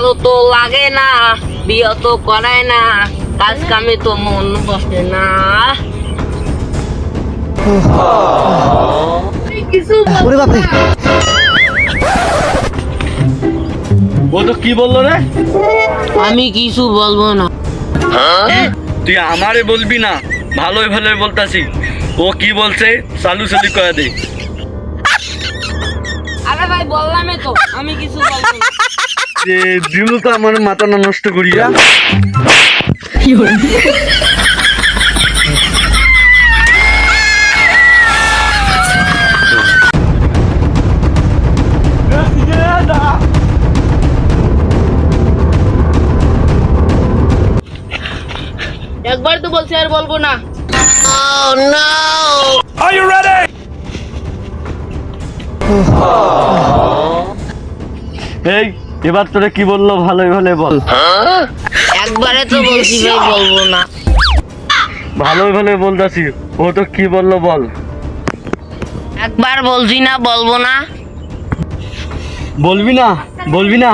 লাগে না বিয়ে তো করায় না কাজ কামে তো মন বসে না। কিছু ওরে বাপরে। ও তো কি বলল রে? আমি কিছু বলব না। তুই আমারে বলবি না ভালোই ভালোই বলতাছি। ও কি বলছে চালু চালু করে দে। আরে ভাই বললামই তো আমি কিছু বলব না যে দিল তো আমার মাথা না নষ্ট করিয়া। একবার তো বলছি আর বলব না। এই এবার তোরে কি বলল? ভালোই ভালোই বল। একবারে তো বলছি ভাই বলব না। ভালোই ভালোই বলতাছি। ও তো কি বলল বল। একবার বলছি না বলব না। বলবি না বলবি না।